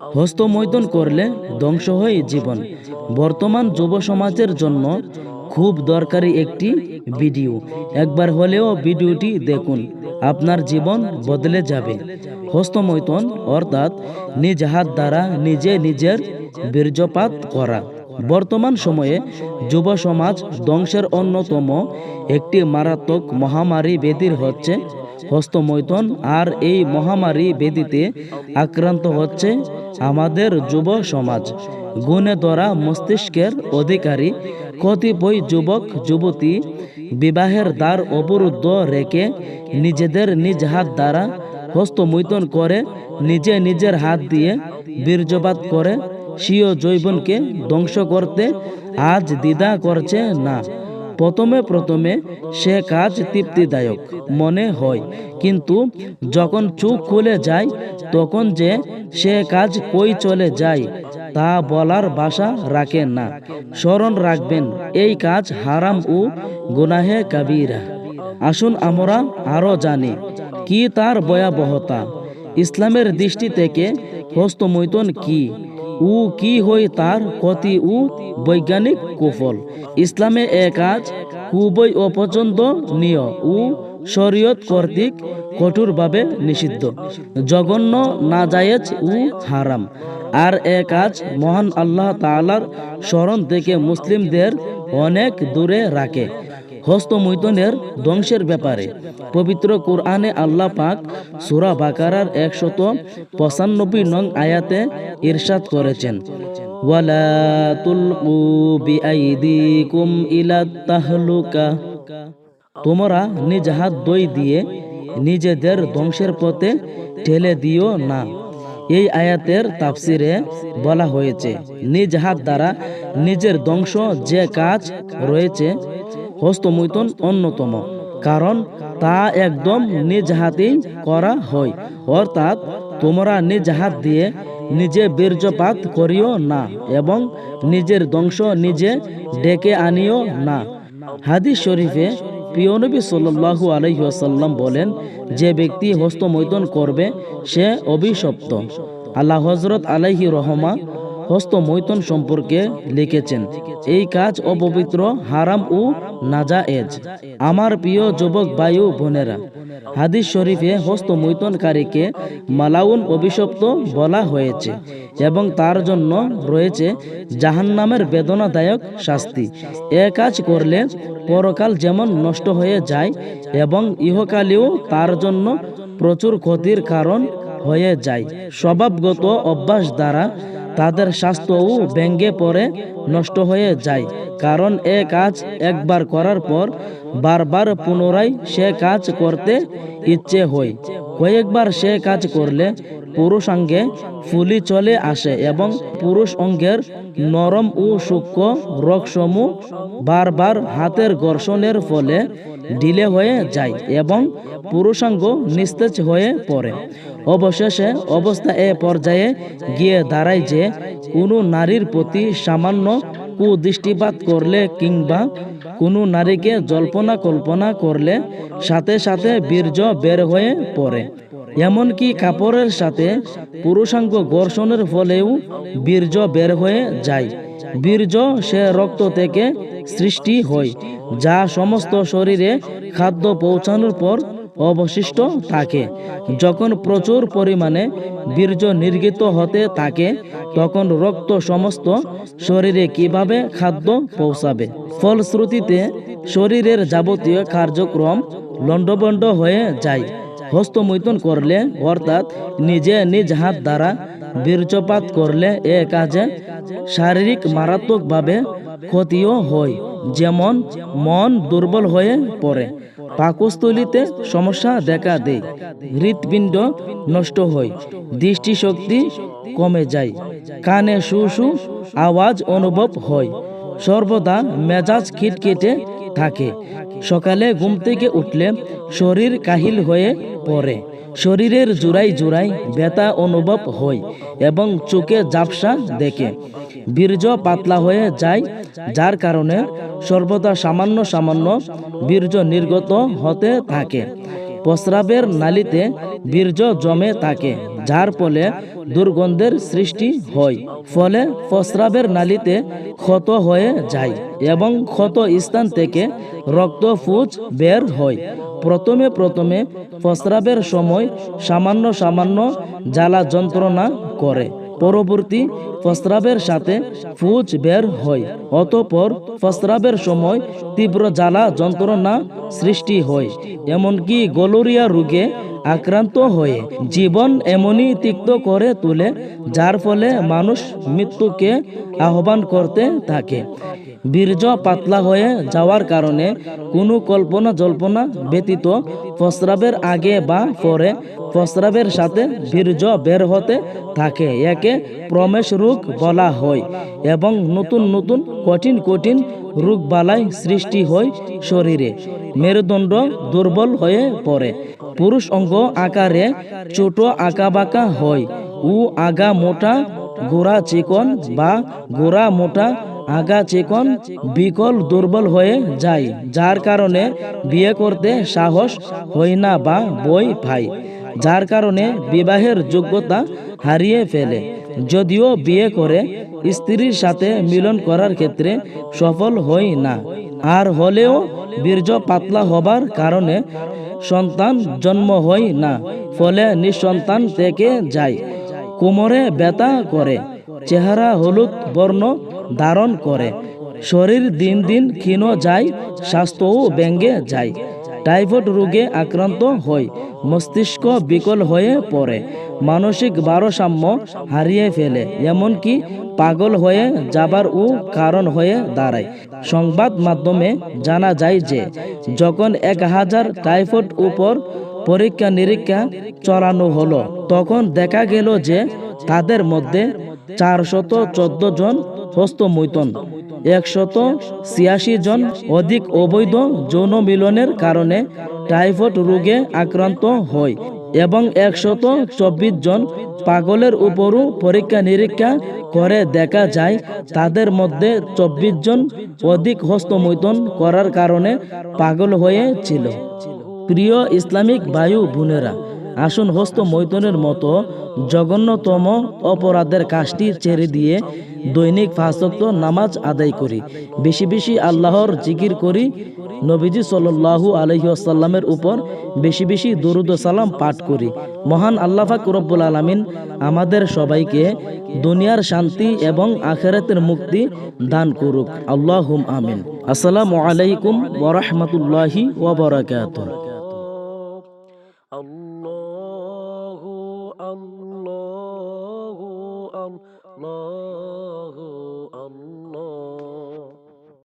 হস্তমৈথুন করলে ধ্বংস হয় জীবন। বর্তমান যুব সমাজের জন্য খুব দরকারি একটি ভিডিও। একবার হলেও ভিডিওটি দেখুন, আপনার জীবন বদলে যাবে। হস্তমৈথুন অর্থাৎ নিজ হাত দ্বারা নিজে নিজের বীর্যপাত করা। বর্তমান সময়ে যুব সমাজ ধ্বংসের অন্যতম একটি মারাত্মক মহামারী বেদির হচ্ছে হস্তমৈথুন আর এই মহামারী বেদিতে আক্রান্ত হচ্ছে আমাদের যুব সমাজ। গুণে ধরা মস্তিষ্কের অধিকারী কতিপয় যুবক, যুবতী বিবাহের দ্বার অবরুদ্ধ রেখে নিজেদের নিজ হাত দ্বারা হস্তমৈথুন করে, নিজে নিজের হাত দিয়ে বীর্যপাত করে, স্বীয় জৈবনকে ধ্বংস করতে আজ দ্বিধা করছে না। প্রথমে প্রথমে সে কাজ তৃপ্তিদায়ক মনে হয়। কিন্তু যখন চোখ খুলে যায়, তখন যে সে কাজ কই চলে যায়, তা বলার ভাষা রাখে না। স্মরণ রাখবেন, এই কাজ হারাম ও গুনাহে কাবিরা। আসুন আমরা আরও জানি, কি তার ভয়াবহতা? ইসলামের দৃষ্টি থেকে হস্তমৈতন কি? উ কি হয় তার ক্ষতি উ বৈজ্ঞানিক কুফল। ইসলামে এ কাজ খুবই অপছন্দনীয় উ শরীয়ত কর্তৃক কঠোরভাবে নিষিদ্ধ। জঘন্য না নাজায়েজ উ হারাম। আর এ কাজ মহান আল্লাহ তাআলার স্মরণ থেকে মুসলিমদের অনেক দূরে রাখে। হস্তমৈথুনের ধ্বংসের ব্যাপারে। পবিত্র কোরআনে আল্লাহ পাক সুরা বাকারার একশত পঁচানব্বই নং আয়াতে ইরশাদ করেছেন। তোমরা নিজ হাত দই দিয়ে নিজেদের ধ্বংসের পথে ঠেলে দিও না। এই আয়াতের তাফসিরে বলা হয়েছে, নিজ হাত দ্বারা নিজের ধ্বংস যে কাজ রয়েছে হস্তমৈথুন অন্যতম, কারণ তা একদম নিজ হাতেই করা হয়। অর্থাৎ তোমরা নিজ হাত দিয়ে নিজে বীর্যপাত করিও না এবং নিজের ধ্বংস নিজে ডেকে আনিও না। হাদিস শরীফে প্রিয়নবী সাল্লাহু আলহিহাসাল্লাম বলেন, যে ব্যক্তি হস্তমৈথুন করবে, সে অভিশপ্ত। আল্লাহ হজরত আলাইহি রহমা হস্তমৈথুন সম্পর্কে লিখেছেন, এই কাজ অপবিত্র, হারাম ও নাজায়েজ। আমার প্রিয় যুবক বায়ু বোনেরা, হাদিস শরীফে হস্তমৈথুনকারীকে মালাউন অভিশপ্ত বলা হয়েছে এবং তার জন্য রয়েছে জাহান্নামের বেদনাদায়ক শাস্তি। এ কাজ করলে পরকাল যেমন নষ্ট হয়ে যায় এবং ইহকালেও তার জন্য প্রচুর ক্ষতির কারণ হয়ে যায়। স্বভাবগত অভ্যাস দ্বারা তাদের স্বাস্থ্যও ব্যঙ্গে পড়ে নষ্ট হয়ে যায়। কারণ এ কাজ একবার করার পর বারবার পুনরায় সে কাজ করতে ইচ্ছে হয়। কয়েকবার সে কাজ করলে পুরুষাঙ্গে ফুলি চলে আসে এবং পুরুষ অঙ্গের নরম ও সূক্ষ্ম রোগসমূহ বারবার হাতের ঘর্ষণের ফলে ঢিলে হয়ে যায় এবং পুরুষাঙ্গ নিস্তেজ হয়ে পড়ে। অবশেষে অবস্থা এ পর্যায়ে গিয়ে দাঁড়ায় যে কোনো নারীর প্রতি সামান্য কুদৃষ্টিপাত করলে কিংবা কোনো নারীকে জল্পনা কল্পনা করলে সাথে সাথে বীর্য বের হয়ে পড়ে। এমনকি কাপড়ের সাথে পুরুষাঙ্গ ঘর্ষণের ফলেও বীর্য বের হয়ে যায়। বীর্য সে রক্ত থেকে সৃষ্টি হয়, যা সমস্ত শরীরে খাদ্য পৌঁছানোর পর অবশিষ্ট থাকে। যখন প্রচুর পরিমাণে বীর্য নির্গিত হতে থাকে, তখন রক্ত সমস্ত শরীরে কীভাবে খাদ্য পৌঁছাবে? ফলশ্রুতিতে, শরীরের যাবতীয় কার্যক্রম লণ্ডভণ্ড হয়ে যায়। হস্তমৈথুন করলে, অর্থাৎ নিজে নিজ হাত দ্বারা বীর্যপাত করলে এ কাজে শারীরিক মারাত্মকভাবে ক্ষতিও হয়, যেমন মন দুর্বল হয়ে পড়ে। পাকস্থলিতে সমস্যা দেখা দেয়। হৃৎপিণ্ড নষ্ট হয়, দৃষ্টিশক্তি কমে যায়, কানে শু শু আওয়াজ অনুভব হয়, সর্বদা মেজাজ খিটখিটে থাকে। সকালে ঘুম থেকে উঠলে শরীর কাহিল হয়ে পড়ে। শরীরের জোড়াই জোড়াই ব্যথা অনুভব হয় এবং চোখে ঝাপসা দেখে। বীর্য পাতলা হয়ে যায়, যার কারণে সর্বদা সামান্য সামান্য বীর্য নির্গত হতে থাকে। প্রস্রাবের নালিতে বীর্য জমে থাকে, যার ফলে দুর্গন্ধের সৃষ্টি হয়। ফলে প্রস্রাবের নালিতে ক্ষত হয়ে যায় এবং ক্ষত স্থান থেকে রক্ত ফুজ বের হয়। প্রথমে প্রথমে প্রস্রাবের সময় সামান্য সামান্য জ্বালা যন্ত্রণা করে। পরবর্তী ফস্রাবের সাথে ফুজ বের হয়, অতপর ফস্রাবের সময় তীব্র জ্বালা যন্ত্রণা সৃষ্টি হয়। এমনকি গলোরিয়া রোগে আক্রান্ত হয়ে জীবন এমনই তিক্ত করে তোলে, যার ফলে মানুষ মৃত্যুকে আহ্বান করতে থাকে। বীর্য পাতলা হয়ে যাওয়ার কারণে কোনো কল্পনা জল্পনা ব্যতীত প্রস্রাবের আগে বা পরে প্রস্রাবের সাথে বীর্য বের হতে থাকে। একে প্রমেশ রোগ বলা হয় এবং নতুন নতুন কঠিন কঠিন রোগবালাই সৃষ্টি হয় শরীরে। মেরুদণ্ড দুর্বল হয়ে পড়ে। পুরুষ অঙ্গ আকারে ছোট আঁকাবাঁকা হয়। ও আগা মোটা, গোড়া চিকন বা গোড়া মোটা, আগা চিকন, বিকল দুর্বল হয়ে যায়, যার কারণে বিয়ে করতে সাহস হয় না বা বই ভাই যার কারণে বিবাহের যোগ্যতা হারিয়ে ফেলে। যদিও বিয়ে করে স্ত্রীর সাথে মিলন করার ক্ষেত্রে সফল হয় না। আর হলেও বীর্য পাতলা হবার কারণে সন্তান জন্ম হয় না, ফলে নিঃসন্তান থেকে যায়। কোমরে ব্যথা করে, চেহারা হলুদ বর্ণ ধারণ করে। শরীর দিন দিন ক্ষীণ যায়, স্বাস্থ্যও ব্যঙ্গে যায়। টাইফয়েড রোগে আক্রান্ত হয় মস্তিষ্ক বিকল হয়ে পড়ে, মানসিক ভারসাম্য হারিয়ে ফেলে, এমনকি পাগল হয়ে যাবার ও কারণ হয়ে দাঁড়ায়। সংবাদ মাধ্যমে জানা যায় যে, যখন এক হাজার টাইফয়েড উপর পরীক্ষা নিরীক্ষা চালানো হলো, তখন দেখা গেল যে তাদের মধ্যে চারশত চোদ্দ জন হস্তমৈতন একশত ছিয়াশি জন অধিক অবৈধ যৌন মিলনের কারণে টাইফয়েড রোগে আক্রান্ত হয় এবং একশত চব্বিশ জন পাগলের উপরও পরীক্ষা নিরীক্ষা করে দেখা যায় তাদের মধ্যে চব্বিশ জন অধিক হস্তমৈথন করার কারণে পাগল হয়েছিল। প্রিয় ইসলামিক বায়ু বোনেরা আসুন হস্ত মৈথনের মতো জঘন্যতম অপরাধের কাজটি ছেড়ে দিয়ে দৈনিক ফাঁসক্ত নামাজ আদায় করি। বেশি বেশি আল্লাহর জিকির করি। নবীজি সাল্লাহু আলহিউসাল্লামের উপর বেশি বেশি দরুদ সালাম পাঠ করি। মহান আল্লাহ ফাক রব্বুল আলমিন আমাদের সবাইকে দুনিয়ার শান্তি এবং আখেরাতের মুক্তি দান করুক। আল্লাহ আমিন। আসসালামু আলাইকুম ওরহমতুল্লাহি ওবরাকাত